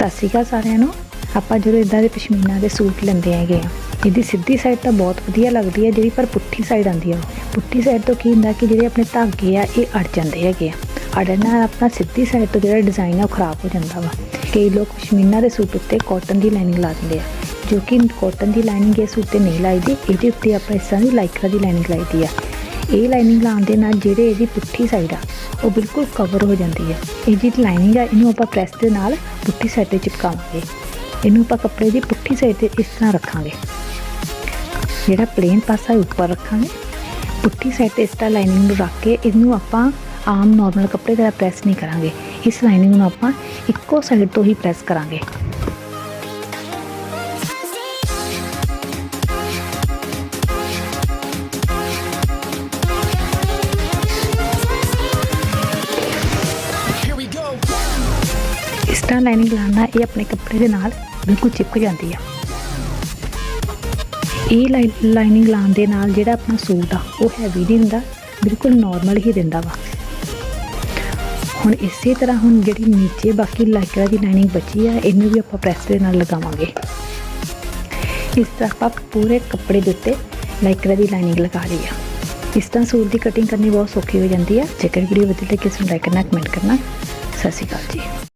ਸਤਿ ਸ਼੍ਰੀ ਅਕਾਲ ਸਾਰਿਆਂ ਨੂੰ। ਆਪਾਂ ਜਦੋਂ ਇਦਾਂ ਦੇ ਪਸ਼ਮੀਨਾ ਦੇ ਸੂਟ ਲੈਂਦੇ ਹੈਗੇ ਆ, ਇਹਦੀ ਸਿੱਧੀ ਸਾਈਡ ਤਾਂ ਬਹੁਤ ਵਧੀਆ ਲੱਗਦੀ ਹੈ ਜਿਹੜੀ, ਪਰ ਪੁੱਠੀ ਸਾਈਡ ਆਉਂਦੀ ਆ ਉਹ। ਪੁੱਠੀ ਸਾਈਡ ਤੋਂ ਕੀ ਹੁੰਦਾ ਕਿ ਜਿਹੜੇ ਆਪਣੇ ਧਾਗੇ ਆ, ਇਹ ਅੜ ਜਾਂਦੇ ਹੈਗੇ ਆ। ਅੜਨ ਨਾਲ ਆਪਣਾ ਸਿੱਧੀ ਸਾਈਡ ਤੋਂ ਜਿਹੜਾ ਡਿਜ਼ਾਈਨ ਆ ਉਹ ਖਰਾਬ ਹੋ ਜਾਂਦਾ ਵਾ। ਕਈ ਲੋਕ ਪਸ਼ਮੀਨਾ ਦੇ ਸੂਟ ਉੱਤੇ ਕਾਟਨ ਦੀ ਲਾਈਨਿੰਗ ਲਾ ਦਿੰਦੇ ਆ। ਜੋ ਕਿ ਕਾਟਨ ਦੀ ਲਾਈਨਿੰਗ ਇਸ ਉੱਤੇ ਨਹੀਂ ਲਾਈਦੀ, ਇਹਦੇ ਉੱਤੇ ਆਪਾਂ ਇਸ ਤਰ੍ਹਾਂ ਦੀ ਲਾਈਕਰਾ ਦੀ ਲਾਈਨਿੰਗ ਲਾਈਦੀ ਆ। ਇਹ ਲਾਈਨਿੰਗ ਲਾਉਣ ਦੇ ਨਾਲ ਜਿਹੜੇ ਇਹਦੀ ਪੁੱਠੀ ਸਾਈਡ ਆ, ਉਹ ਬਿਲਕੁਲ ਕਵਰ ਹੋ ਜਾਂਦੀ ਹੈ ਇਹ ਜਿਹੜੀ ਲਾਈਨਿੰਗ ਆ, ਇਹਨੂੰ ਆਪਾਂ ਪ੍ਰੈਸ ਦੇ ਨਾਲ ਪੁੱਠੀ ਸਾਈਡ ਤੇ ਚਿਪਕਾਵਾਂਗੇ। ਇਹਨੂੰ ਆਪਾਂ ਕੱਪੜੇ ਦੀ ਪੁੱਠੀ ਸਾਈਡ ਤੇ ਇਸ ਤਰ੍ਹਾਂ ਰੱਖਾਂਗੇ। ਜਿਹੜਾ ਪਲੇਨ ਪਾਸਾ ਉੱਪਰ ਰੱਖਾਂਗੇ। ਪੁੱਠੀ ਸਾਈਡ ਤੇ ਇਸ ਤਰ੍ਹਾਂ ਲਾਈਨਿੰਗ ਨੂੰ ਰੱਖ ਕੇ ਇਹਨੂੰ ਆਪਾਂ ਆਮ ਨਾਰਮਲ ਕੱਪੜੇ ਦਾ ਪ੍ਰੈਸ ਨਹੀਂ ਕਰਾਂਗੇ। ਇਸ ਲਾਈਨਿੰਗ ਨੂੰ ਆਪਾਂ ਇੱਕੋ ਸਾਈਡ ਤੋਂ ਹੀ ਪ੍ਰੈਸ ਕਰਾਂਗੇ। ਇਸ ਤਰ੍ਹਾਂ ਲਾਈਨਿੰਗ ਲਾਉਣ ਨਾਲ ਇਹ ਆਪਣੇ ਕੱਪੜੇ ਦੇ ਨਾਲ ਬਿਲਕੁਲ ਚਿਪਕ ਜਾਂਦੀ ਆ। ਇਹ ਲਾਈਨਿੰਗ ਲਾਉਣ ਦੇ ਨਾਲ ਜਿਹੜਾ ਆਪਣਾ ਸੂਟ ਆ, ਉਹ ਹੈਵੀ ਨਹੀਂ ਹੁੰਦਾ, ਬਿਲਕੁਲ ਨਾਰਮਲ ਹੀ ਰਹਿੰਦਾ ਵਾ। ਹੁਣ ਇਸੇ ਤਰ੍ਹਾਂ ਹੁਣ ਜਿਹੜੀ ਨੀਚੇ ਬਾਕੀ ਲਾਈਕਰਾ ਦੀ ਲਾਈਨਿੰਗ ਬਚੀ ਆ, ਇਹਨੂੰ ਵੀ ਆਪਾਂ ਪ੍ਰੈਸ ਦੇ ਨਾਲ ਲਗਾਵਾਂਗੇ। ਇਸ ਤਰ੍ਹਾਂ ਆਪਾਂ ਪੂਰੇ ਕੱਪੜੇ ਦੇ ਉੱਤੇ ਲਾਈਕਰਾ ਦੀ ਲਾਈਨਿੰਗ ਲਗਾ ਲਈ ਆ। ਇਸ ਤਰ੍ਹਾਂ ਸੂਟ ਦੀ ਕਟਿੰਗ ਕਰਨੀ ਬਹੁਤ ਸੌਖੀ ਹੋ ਜਾਂਦੀ ਆ। ਜੇਕਰ ਵੀਡੀਓ ਵਧੀਆ ਲੱਗੇ ਤਾਂ ਲਾਈਕ ਕਰਨਾ ਕਮੈਂਟ ਕਰਨਾ। ਸਤਿ ਸ਼੍ਰੀ ਅਕਾਲ ਜੀ।